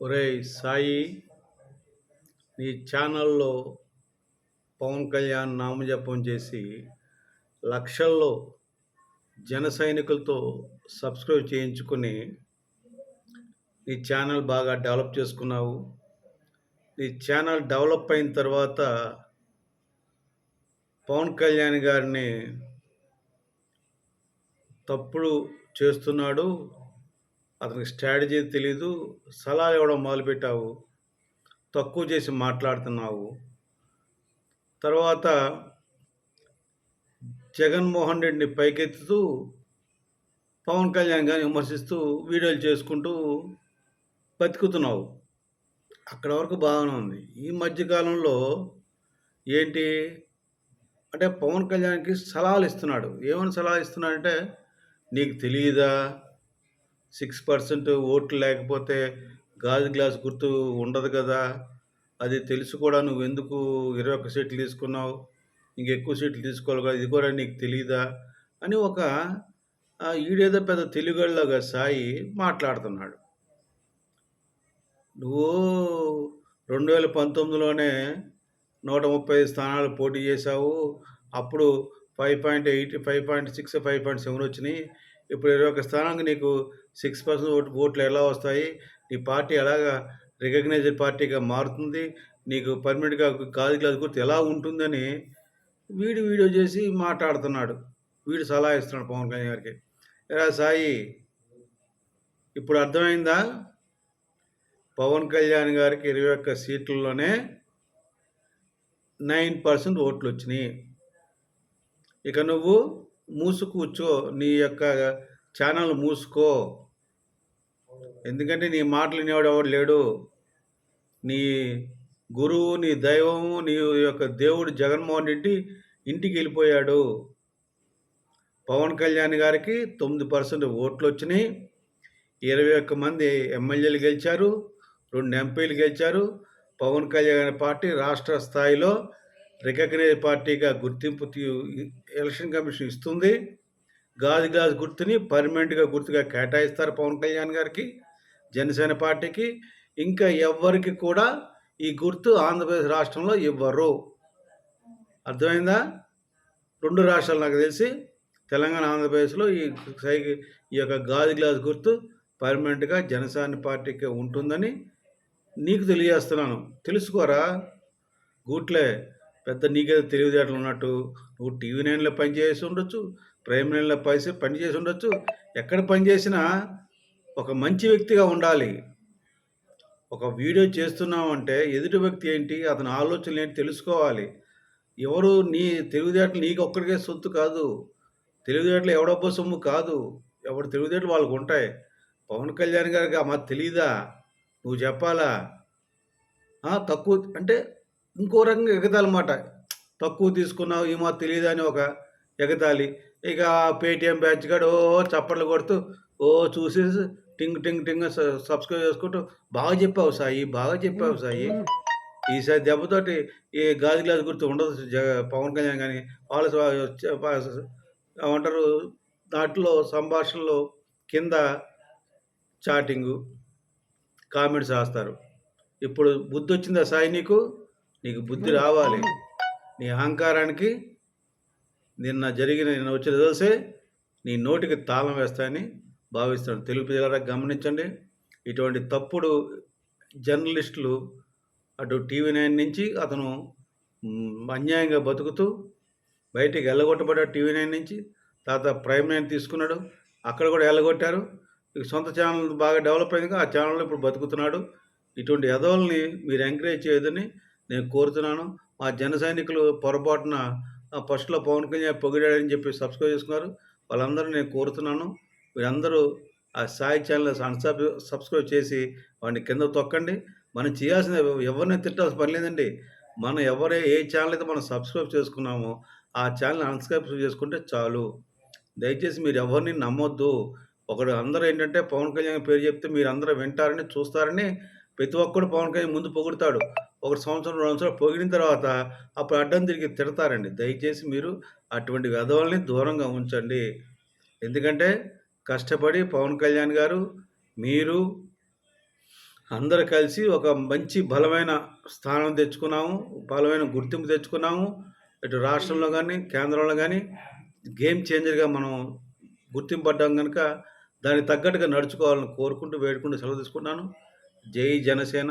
ఒరేయ్ సాయి నీ ఛానల్లో పవన్ కళ్యాణ్ నామజపం చేసి లక్షల్లో జన సైనికులతో సబ్స్క్రైబ్ చేయించుకుని నీ ఛానల్ బాగా డెవలప్ చేసుకున్నావు. నీ ఛానల్ డెవలప్ అయిన తర్వాత పవన్ కళ్యాణ్ గారిని తప్పుడు చేస్తున్నాడు. అతనికి స్ట్రాటజీ తెలీదు సలహాలు ఇవ్వడం మొదలుపెట్టావు తక్కువ చేసి మాట్లాడుతున్నావు. తర్వాత జగన్మోహన్ రెడ్డిని పైకెత్తుతూ పవన్ కళ్యాణ్ గారిని విమర్శిస్తూ వీడియోలు చేసుకుంటూ బతుకుతున్నావు. అక్కడ వరకు బాగానే ఉంది. ఈ మధ్యకాలంలో ఏంటి? అంటే పవన్ కళ్యాణ్కి సలహాలు ఇస్తున్నాడు. ఏమని సలహా ఇస్తున్నాడంటే నీకు తెలియదా సిక్స్ పర్సెంట్ ఓట్లు లేకపోతే గాజు గ్లాస్ గుర్తు ఉండదు కదా. అది తెలుసు కూడా నువ్వు ఎందుకు ఇరవై ఒక్క సీట్లు తీసుకున్నావు? ఇంకెక్కువ సీట్లు తీసుకోవాలి కదా. ఇది కూడా నీకు తెలియదా అని ఒక ఈడేదో పెద్ద తెలుగులాగా సాయి మాట్లాడుతున్నాడు. నువ్వు రెండు వేల పంతొమ్మిదిలోనే నూట ముప్పై స్థానాలు పోటీ చేశావు. అప్పుడు five point eight five point six five point seven వచ్చినాయి. ఇప్పుడు ఇరవై ఒక్క స్థానానికి నీకు సిక్స్ పర్సెంట్ ఓటు ఓట్లు ఎలా వస్తాయి? నీ పార్టీ ఎలాగా రికగ్నైజ్డ్ పార్టీగా మారుతుంది? నీకు పర్మనెంట్గా కాదు క్లాస్ గుర్తు ఎలా ఉంటుందని వీడు వీడియో చేసి మాట్లాడుతున్నాడు. వీడు సలహా ఇస్తున్నాడు పవన్ కళ్యాణ్ గారికి. ఎరా సాయి ఇప్పుడు అర్థమైందా? పవన్ కళ్యాణ్ గారికి ఇరవై ఒక్క సీట్లలోనే నైన్ పర్సెంట్ ఓట్లు వచ్చినాయి. ఇక నువ్వు మూసు కూర్చో నీ యొక్క ఛానల్ మూసుకో. ఎందుకంటే నీ మాటలు వినేవాడు ఎవడు లేడు. నీ గురువు నీ దైవము నీ యొక్క దేవుడు జగన్మోహన్ రెడ్డి ఇంటికి వెళ్ళిపోయాడు. పవన్ కళ్యాణ్ గారికి తొమ్మిది పర్సెంట్ ఓట్లు వచ్చినాయి ఇరవై ఒక్క మంది ఎమ్మెల్యేలు గెలిచారు. రెండు ఎంపీలు గెలిచారు. పవన్ కళ్యాణ్ పార్టీ రాష్ట్ర స్థాయిలో రికగ్నైజ్ పార్టీగా గుర్తింపు ఎలక్షన్ కమిషన్ ఇస్తుంది. గాజు గాజు గుర్తుని పర్మనెంట్గా గుర్తుగా కేటాయిస్తారు పవన్ కళ్యాణ్ గారికి జనసేన పార్టీకి. ఇంకా ఎవ్వరికి కూడా ఈ గుర్తు ఆంధ్రప్రదేశ్ రాష్ట్రంలో ఇవ్వరు. అర్థమైందా? రెండు రాష్ట్రాలు నాకు తెలిసి తెలంగాణ ఆంధ్రప్రదేశ్లో ఈ సైకి ఈ యొక్క గాజు గ్లాస్ గుర్తు పర్మనెంట్గా జనసేన పార్టీకి ఉంటుందని నీకు తెలియజేస్తున్నాను. తెలుసుకోరా? గూట్లే పెద్ద నీకేదో తెలివితేటలు ఉన్నట్టు నువ్వు టీవీ నైన్లో పనిచేసి ఉండొచ్చు ప్రైమ్ నైన్లో పైసే పని చేసి ఉండొచ్చు. ఎక్కడ పని చేసినా ఒక మంచి వ్యక్తిగా ఉండాలి. ఒక వీడియో చేస్తున్నావంటే ఎదుటి వ్యక్తి ఏంటి అతని ఆలోచనలు ఏంటి తెలుసుకోవాలి. ఎవరు నీ తెలివితేటలు నీకు ఒక్కడికే సొత్తు కాదు. తెలివితేటలు ఎవడబ్బో సొమ్ము కాదు. ఎవడు తెలివితేటలు వాళ్ళకు ఉంటాయి. పవన్ కళ్యాణ్ గారికి మాకు తెలీదా? నువ్వు చెప్పాలా? తక్కువ అంటే ఇంకో రకంగా ఎగతాలన్నమాట. తక్కువ తీసుకున్నావు ఏమో తెలియదు అని ఒక ఎగతాళి. ఇక పేటిఎం బ్యాచ్ కాడు ఓ చప్పట్లు కొడుతూ ఓ చూసి టింగ్ టింగ్ టింగ్ సబ్స్క్రైబ్ చేసుకుంటూ బాగా చెప్పావు సాయి బాగా చెప్పావు సాయి. ఈసారి దెబ్బతోటి ఈ గాజు గ్లాస్ గుర్తు ఉండదు పవన్ కళ్యాణ్ కానీ వాళ్ళ ఏమంటారు దాంట్లో సంభాషణలో కింద చాటింగు కామెంట్స్ రాస్తారు. ఇప్పుడు బుద్ధి వచ్చిందా సాయి నీకు? నీకు బుద్ధి రావాలి. నీ అహంకారానికి నిన్న జరిగిన నిన్న వచ్చిన రిజల్ట్సే నీ నోటికి తాళం వేస్తాయని భావిస్తాను తెలుగు ప్రజలారా గమనించండి. ఇటువంటి తప్పుడు జర్నలిస్టులు అటు టీవీ నైన్ నుంచి అతను అన్యాయంగా బతుకుతూ బయటికి వెళ్ళగొట్టబడ్డాడు టీవీ నైన్ నుంచి. తర్వాత ప్రైమ్ నైన్ తీసుకున్నాడు. అక్కడ కూడా వెళ్ళగొట్టారు. సొంత ఛానల్ బాగా డెవలప్ అయింది. ఆ ఛానల్లో ఇప్పుడు బతుకుతున్నాడు. ఇటువంటి ఎదవల్ని మీరు ఎంకరేజ్ చేయదని నేను కోరుతున్నాను. మా జన సైనికులు పొరపాటున ఫస్ట్లో పవన్ కళ్యాణ్ పొగిడాడని చెప్పి సబ్స్క్రైబ్ చేసుకున్నారు. వాళ్ళందరూ నేను కోరుతున్నాను. మీరందరూ ఆ సాయి ఛానల్ అన్సబ్ సబ్స్క్రైబ్ చేసి వాడిని కింద తొక్కండి. మనం చేయాల్సిన ఎవరిని తిట్టాల్సిన పని లేదండి. మనం ఎవరే ఏ ఛానల్ అయితే మనం సబ్స్క్రైబ్ చేసుకున్నామో ఆ ఛానల్ అన్సబ్స్క్రైబ్ చేసుకుంటే చాలు. దయచేసి మీరు ఎవరిని నమ్మొద్దు. ఒకడు అందరూ ఏంటంటే పవన్ కళ్యాణ్ పేరు చెప్తే మీరు అందరూ వింటారని చూస్తారని ప్రతి ఒక్కడు పవన్ కళ్యాణ్ ముందు పొగుడుతాడు. ఒక సంవత్సరం రెండు సంవత్సరాలు పొగిడిన తర్వాత అప్పుడు అడ్డం తిరిగి తిడతారండి. దయచేసి మీరు అటువంటి వెధవల్ని దూరంగా ఉంచండి. ఎందుకంటే కష్టపడి పవన్ కళ్యాణ్ గారు మీరు అందరు కలిసి ఒక మంచి బలమైన స్థానం తెచ్చుకున్నాము బలమైన గుర్తింపు తెచ్చుకున్నాము. ఇటు రాష్ట్రంలో కానీ కేంద్రంలో కానీ గేమ్ చేంజర్గా మనం గుర్తింపడ్డం కనుక దానికి తగ్గట్టుగా నడుచుకోవాలని కోరుకుంటూ వేడుకుంటూ సెలవు తీసుకుంటున్నాను. జై జనసేన.